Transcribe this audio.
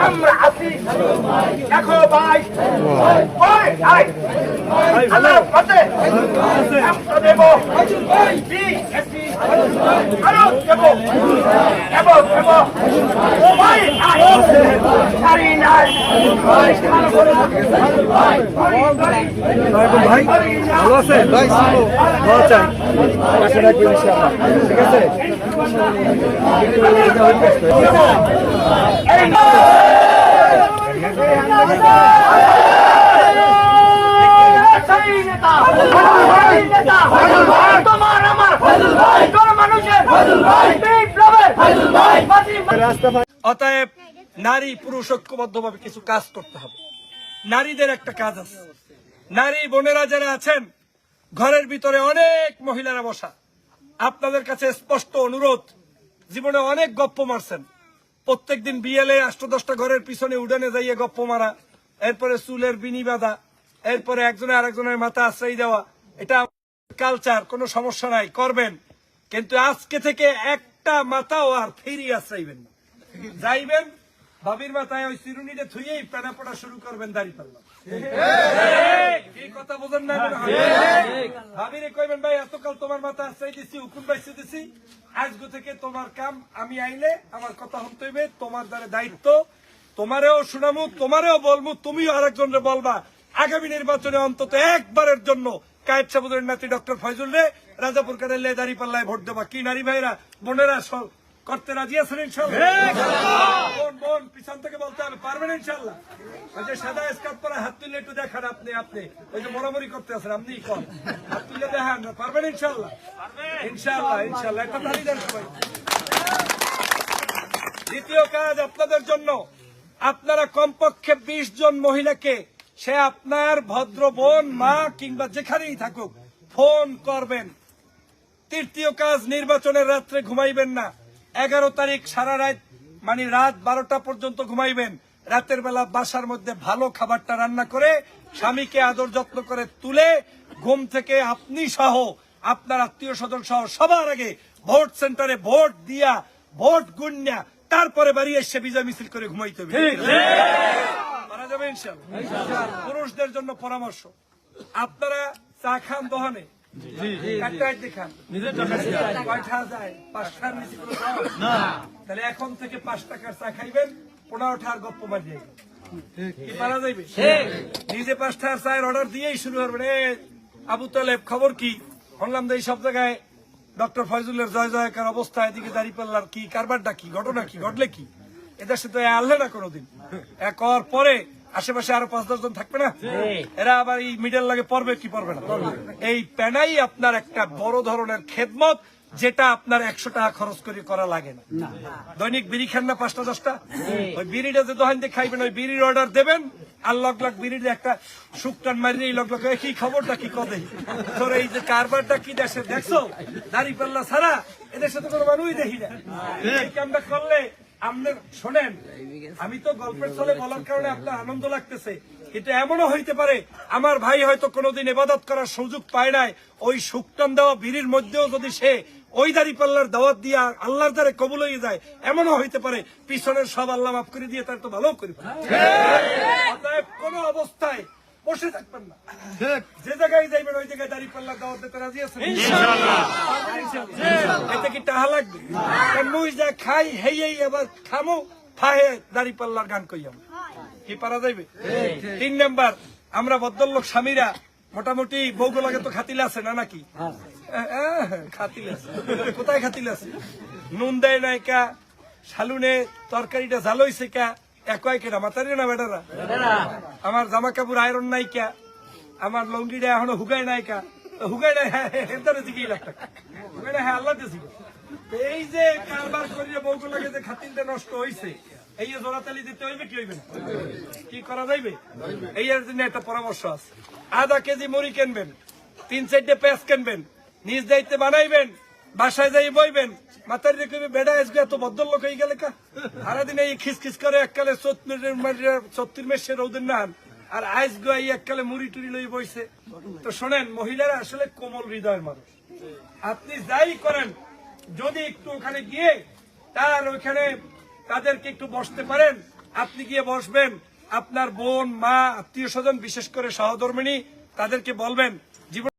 আমরা আছি দেখো ভাই ওই আই আল্লাহ পথে আমরা দেব বি আরও দেব দেব দেব ও ভাই আই নাই ঠিক আছে আমার কোন মানুষের বিপ্লবের অতএব নারী পুরুষ ঐক্যবদ্ধভাবে কিছু কাজ করতে হবে। নারীদের একটা কাজ আছে। নারী বোনেরা যারা আছেন, ঘরের ভিতরে অনেক মহিলারা বসা। আপনাদের কাছে স্পষ্ট অনুরোধ, জীবনে অনেক গপ্প মারছেন। প্রত্যেকদিন বিয়েলে আষ্ট দশটা ঘরের পিছনে উডানে যাইয়ে গপ্প মারা, এরপরে চুলের বিনি বাঁধা, এরপরে একজনে আরেকজনের মাথা আশ্রয় দেওয়া। এটা কালচার কোনো সমস্যা নাই, করবেন। কিন্তু আজকে থেকে একটা মাথাও আর ফিরি আশ্রাইবেন না। যাইবেন ভাবির মাথায় ওই চিরুনিটা থুয়েই পেনা পড়া শুরু করবেন, দাড়ি পাল্লা তোমার দ্বারা দায়িত্ব। তোমারেও শুনামু, তোমারেও তুমিও বলবা। আগামী নির্বাচনে অন্তত একবারের জন্য কায়েদ সাবুদের নাতি ডক্টর ফয়জুল রে রাজাপুর কাদের দাঁড়ি পাল্লায় ভোট দেবা। কি নারী ভাইরা, বোনেরা করতে রাজি আছেন ইনশাল্লাহ পিছন থেকে বলতে হবে পারবেন ইনশাল্লাহ ওই যে সাদা স্কার্ট পরে হাত তুলে একটু দেখান আপনি আপনি। ওই যে মরামরি করতে আছেন আপনি হাত তুলে দেখান পারবেন ইনশাল্লাহ ইনশাল্লাহ ইনশাল্লাহ একটা তালি দেন সবাই। দ্বিতীয় কাজ আপনাদের জন্য আপনারা কমপক্ষে বিশ জন মহিলাকে সে আপনার ভদ্র বোন মা কিংবা যেখানেই থাকুক ফোন করবেন। তৃতীয় কাজ নির্বাচনের রাত্রে ঘুমাইবেন না। এগারো তারিখ সারা রাত মানে রাত বারোটা পর্যন্ত ঘুমাইবেন। রাতের বেলা বাসার মধ্যে ভালো খাবারটা রান্না করে স্বামীকে আদর যত্ন করে তুলে ঘুম থেকে আপনি সহ আপনার আত্মীয় স্বজন সহ সবার আগে ভোট সেন্টারে ভোট দিয়া ভোট গুন্যা তারপরে বাড়ি এসে বিজয় মিছিল করে ঘুমাইতে হবে। পারা যাবে ইনশাল্লাহ। পুরুষদের জন্য পরামর্শ। আপনারা চা খান দোহানে। তাহলে এখন থেকে পাঁচ টাকার চা খাইবেন পনেরোটার গপ্প মারিয়ে কি পারা যাইবে? নিজে পাঁচটার চায়ের অর্ডার দিয়েই শুরু করবেন। এ আবু তালেব খবর কি? শুনলাম যে এই সব জায়গায় ডক্টর ফয়জুলের জয় জয়কার অবস্থা এদিকে দাঁড়িয়ে পাল্লার কি? কারবারটা কি? ঘটনা কি? ঘটলে কি? এদের সাথে আনলে না কোনোদিন। এক হওয়ার পরে আশেপাশে আরও পাঁচ দশ জন থাকবে না? এরা আবার এই মিডল লাগে পড়বে কি পড়বে না? এই প্যানাই আপনার একটা বড় ধরনের খেদমত যেটা আপনার একশো টাকা খরচ করে করা লাগে না। দৈনিক বিড়ি খান না পাঁচটা দশটা? ওই বিড়িটা যে দোকান দিয়ে খাইবেন ওই বিড়ির অর্ডার দেবেন আর লগ লগ বিড়ির একটা শুকটান মারিয়ে এই লগ এ কি খবরটা কি কদে? তোর এই যে কারবারটা কি দেশে দেখছ? দাড়ি পাল্লা ছাড়া এদের সাথে কোনো মানুষই দেখি না। এই কামটা করলে আপনার শোনেন আমি তো গল্পের ছলে বলার কারণে আপনার আনন্দ লাগতেছে কিন্তু এমনও হইতে পারে আমার ভাই হয়তো কোনোদিন এবাদত করার সুযোগ পায় নাই ওই শুকটান দেওয়া বিড়ির মধ্যেও যদি সে ওই দাড়ি পাল্লার দাওয়াত দিয়ে আল্লাহর দ্বারে কবুল হয়ে যায় এমনও হইতে পারে পিছনের সব আল্লাহ মাফ করে দিয়ে তার তো ভালো করে অতএব কোন অবস্থায় বসে থাকবেন না। যে জায়গায় যাইবেন ওই জায়গায় দাড়ি পাল্লার দাওয়াত দিতে রাজি আছেন? এতে কি টাহা লাগবে? মুই যা খাই হেই আবার খামো ফাহে দাড়ি পাল্লার গান কইয়াম। কি পারা যাইবে? তিন নাম্বার আমরা ভদ্রলোক স্বামীরা মোটামুটি বউগুলাকে তো খাতিলে আছে না নাকি? আহ, খাতিলে আছে। কোথায় খাতিলে আছে? নুন দেয় নাই কা শালুনে তরকারিটা ঝাল হইছে কা একই কেনা মাতারি না বেটারা? আমার জামা কাপড় আয়রন নাই কা আমার লঙ্গিটা এখনও হুগাই নাই কা হুগাই নাই হ্যাঁ হেদারে দিকেই লাগটা হুগাই নাই হ্যাঁ আল্লাহ দিয়েছি এই যে কারবার করিয়ে বউগুলাকে যে খাতিলটা নষ্ট হইছে এই জোড়াতালি দিতে হইবে কি হইবে না? কি করা যাইবে? এই এর জন্য একটা পরামর্শ আছে। আধা কেজি মুড়ি কিনবেন তিন চারটে পেঁয়াজ কিনবেন নিজ দায়িত্বে বানাইবেন বাসায় যাই বইবেন। মাথার রেখে বেড়া আসবে এত ভদ্রলোক হয়ে গেলে কা? সারাদিন এই খিসখিস করে এককালে ছত্রিশ মেসে রৌদের নান আর আইস গাই এককালে মুড়ি টুড়ি লই বইছে। তো শোনেন, মহিলারা আসলে কোমল হৃদয়ের মানুষ। আপনি যাই করেন, যদি একটু ওখানে গিয়ে তার ওখানে তাদেরকে একটু বসতে পারেন, আপনি গিয়ে বসবেন। আপনার বোন, মা, আত্মীয় স্বজন, বিশেষ করে সহধর্মিনী, তাদেরকে বলবেন, জীবন